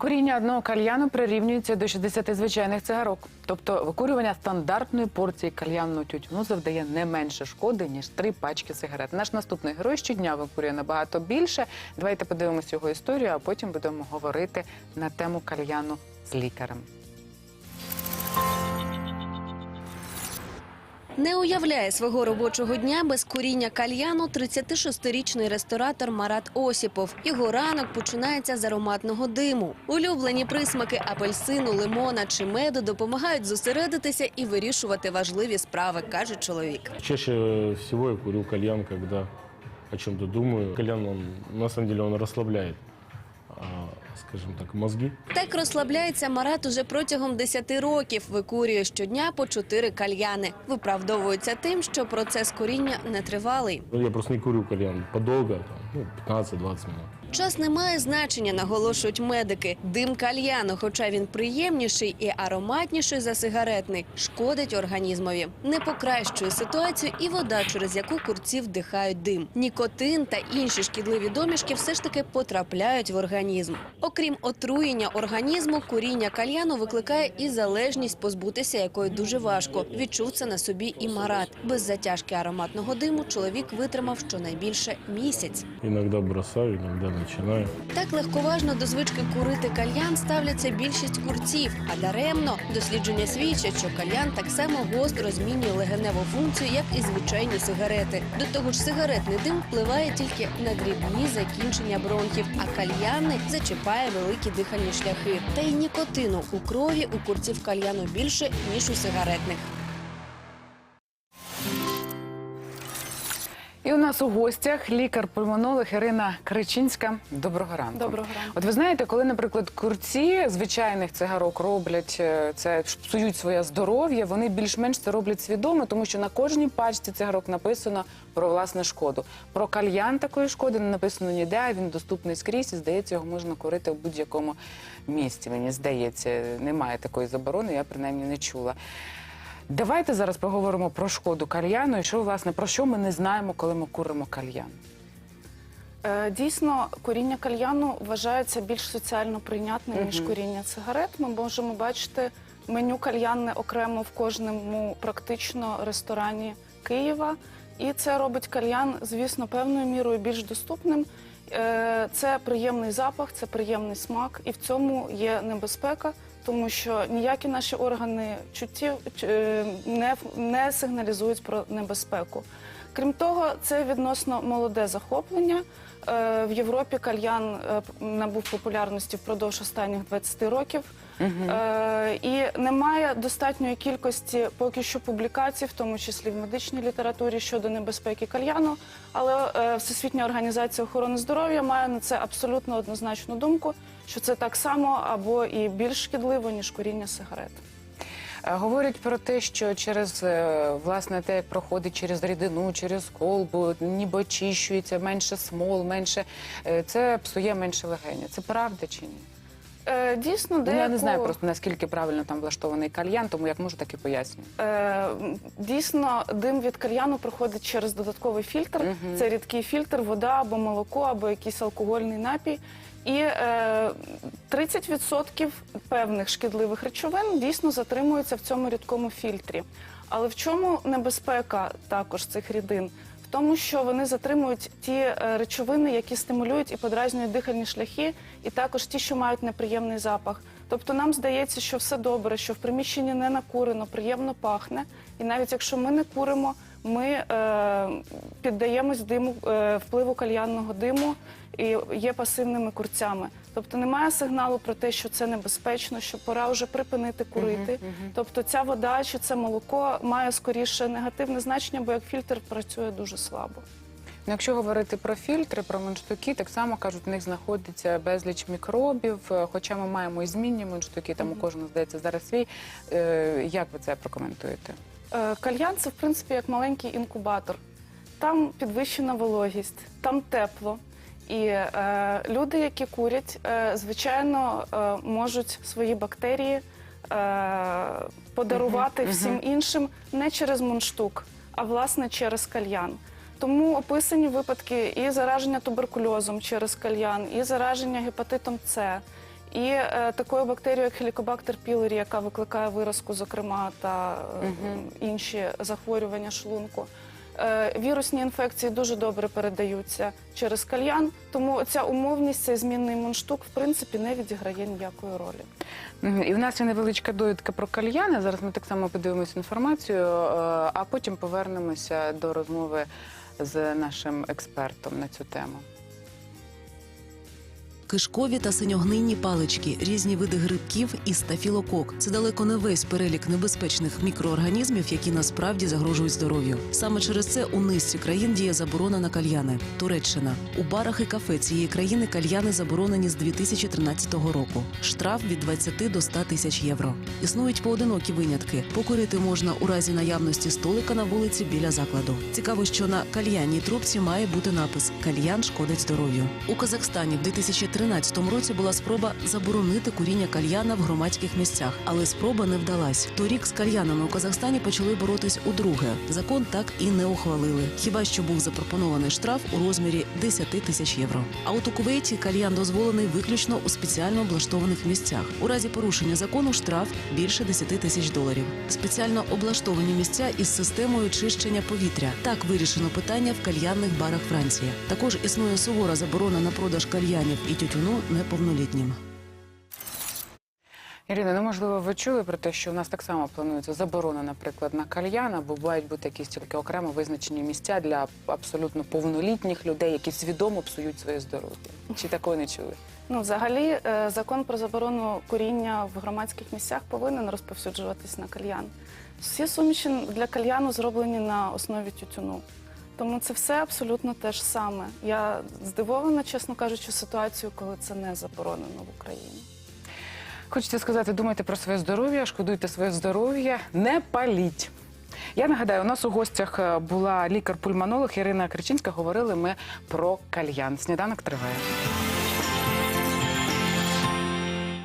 Коріння одного кальяну прирівнюється до 60 звичайних цигарок. Тобто викурювання стандартної порції кальянного тютюну завдає не менше шкоди, ніж три пачки сигарет. Наш наступний герой щодня викурює набагато більше. Давайте подивимося його історію, а потім будемо говорити на тему кальяну з лікарем. Не уявляє свого робочого дня без куріння кальяну 36-річний ресторатор Марат Осіпов. Його ранок починається з ароматного диму. Улюблені присмаки апельсину, лимона чи меду допомагають зосередитися і вирішувати важливі справи, каже чоловік. Чаще всего я курю кальян, когда о чем-то думаю. Кальян, на самом деле, он расслабляет, скажем так, мозги. Так розслабляється Марат уже протягом 10 років. Викурює щодня по 4 кальяни. Виправдовується тим, що процес куріння нетривалий. Ну, Я просто не курю кальян подовго, там, ну, 15-20 минут. Час не має значення, наголошують медики. Дим кальяну, хоча він приємніший і ароматніший за сигаретний, шкодить організмові. Не покращує ситуацію і вода, через яку курці вдихають дим. Нікотин та інші шкідливі домішки все ж таки потрапляють в організм. Окрім отруєння організму, куріння кальяну викликає і залежність, позбутися якої дуже важко. Відчув це на собі і Марат. Без затяжки ароматного диму чоловік витримав щонайбільше місяць. Иногда бросаю, иногда начинаю. Так легковажно до звички курити кальян ставляться більшість курців, а даремно дослідження свідчать, що кальян так само гостро змінює легеневу функцію, як і звичайні сигарети. До того ж, сигаретний дим впливає тільки на дрібні закінчення бронхів, а кальянний зачіпає великі дихальні шляхи. Та й нікотину у крові у курців кальяну більше ніж у сигаретних. І у нас у гостях лікар-пульмонолог Ірина Кричинська. Доброго ранку. Доброго ранку. От ви знаєте, коли, наприклад, курці звичайних цигарок роблять е, це, псують своє здоров'я, вони більш-менш це роблять свідомо, тому що на кожній пачці цигарок написано про власне шкоду. Про кальян такої шкоди не написано ніде, він доступний скрізь і здається, його можна курити в будь-якому місці. Мені здається, немає такої заборони, я принаймні не чула. Давайте зараз поговоримо про шкоду кальяну і що власне про що ми не знаємо, коли ми куримо кальян. Е, Дійсно, куріння кальяну вважається більш соціально прийнятним, ніж куріння цигарет. Ми можемо бачити меню кальянне окремо в кожному практично ресторані Києва. І це робить кальян, звісно, певною мірою більш доступним. Е, Це приємний запах, це приємний смак, і в цьому є небезпека, тому що ніякі наші органи чуттів е, не, не сигналізують про небезпеку. Крім того, це відносно молоде захоплення. Е, В Європі кальян е, набув популярності впродовж останніх 20 років. Е, І немає достатньої кількості поки що публікацій, в тому числі в медичній літературі щодо небезпеки кальяну. Але е, Всесвітня організація охорони здоров'я має на це абсолютно однозначну думку, що це так само або і більш шкідливо, ніж куріння сигарет. Е, Говорять про те, що через власне те, як проходить через рідину, через колбу, ніби очищується менше смол, менше це псує менше легені. Це правда чи ні? Е, Дійсно, Ну, деяку... я не знаю просто наскільки правильно там влаштований кальян, тому як можу, так і пояснюю. Е, Дійсно, дим від кальяну проходить через додатковий фільтр. Це рідкий фільтр, вода або молоко, або якийсь алкогольний напій. І е, 30% певних шкідливих речовин дійсно затримуються в цьому рідкому фільтрі. Але в чому небезпека також цих рідин? Тому, що вони затримують ті е, речовини, які стимулюють і подразнюють дихальні шляхи, і також ті, що мають неприємний запах. Тобто нам здається, що все добре, що в приміщенні не накурено, приємно пахне. І навіть якщо ми не куримо, ми е, піддаємось диму е, впливу кальянного диму і є пасивними курцями. Тобто немає сигналу про те, що це небезпечно, що пора вже припинити курити. Тобто ця вода чи це молоко має скоріше негативне значення, бо як фільтр працює дуже слабо. Ну, якщо говорити про фільтри, про мундштуки, так само кажуть, в них знаходиться безліч мікробів. е, Хоча ми маємо і змінні мундштуки, там у кожного здається зараз свій. Е, Як ви це прокоментуєте? Е, Кальян це в принципі як маленький інкубатор. Там підвищена вологість, там тепло. І е, люди, які курять, е, звичайно, е, можуть свої бактерії е, подарувати всім іншим не через мундштук, а власне через кальян. Тому описані випадки і зараження туберкульозом через кальян, і зараження гепатитом С, І е, такою бактерією, як хелікобактер пілорі, яка викликає виразку, зокрема, та е, інші захворювання шлунку. Е, Вірусні інфекції дуже добре передаються через кальян, тому ця умовність, цей змінний мундштук, в принципі, не відіграє ніякої ролі. І в нас є невеличка довідка про кальяни. Зараз ми так само подивимося інформацію, е, а потім повернемося до розмови з нашим експертом на цю тему. Кишкові та синьогнинні палички, різні види грибків і стафілокок. Це далеко не весь перелік небезпечних мікроорганізмів, які насправді загрожують здоров'ю. Саме через це у низці країн діє заборона на кальяни. Туреччина у барах і кафе цієї країни кальяни заборонені з 2013 року. Штраф від 20 до 100 тисяч євро. Існують поодинокі винятки. Покурити можна у разі наявності столика на вулиці біля закладу. Цікаво, що на кальянній трубці має бути напис Кальян шкодить здоров'ю. У Казахстані в 2013 році була спроба заборонити куріння кальяна в громадських місцях, але спроба не вдалась. Торік з кальянами у Казахстані почали боротись удруге. Закон так і не ухвалили. Хіба що був запропонований штраф у розмірі 10 тисяч євро. А от у Кувейті кальян дозволений виключно у спеціально облаштованих місцях. У разі порушення закону штраф більше 10 тисяч доларів. Спеціально облаштовані місця із системою чищення повітря. Так вирішено питання в кальянних барах Франції. Також існує сувора заборона на продаж кальянів і тютюну неповнолітнім. Ірина, ну можливо, ви чули про те, що у нас так само планується заборона, наприклад, на кальян, або мають бути якісь тільки окремо визначені місця для абсолютно повнолітніх людей, які свідомо псують своє здоров'я. Чи такого не чули? Ну, взагалі, е, закон про заборону куріння в громадських місцях повинен розповсюджуватись на кальян. Всі суміші для кальяну зроблені на основі тютюну. Тому це все абсолютно те ж саме. Я здивована, чесно кажучи, ситуацію, коли це не заборонено в Україні. Хочеться сказати, думайте про своє здоров'я, шкодуйте своє здоров'я, не паліть. Я нагадаю, у нас у гостях е, була лікар-пульмонолог Ірина Кричинська. Говорили ми про кальян. Сніданок триває.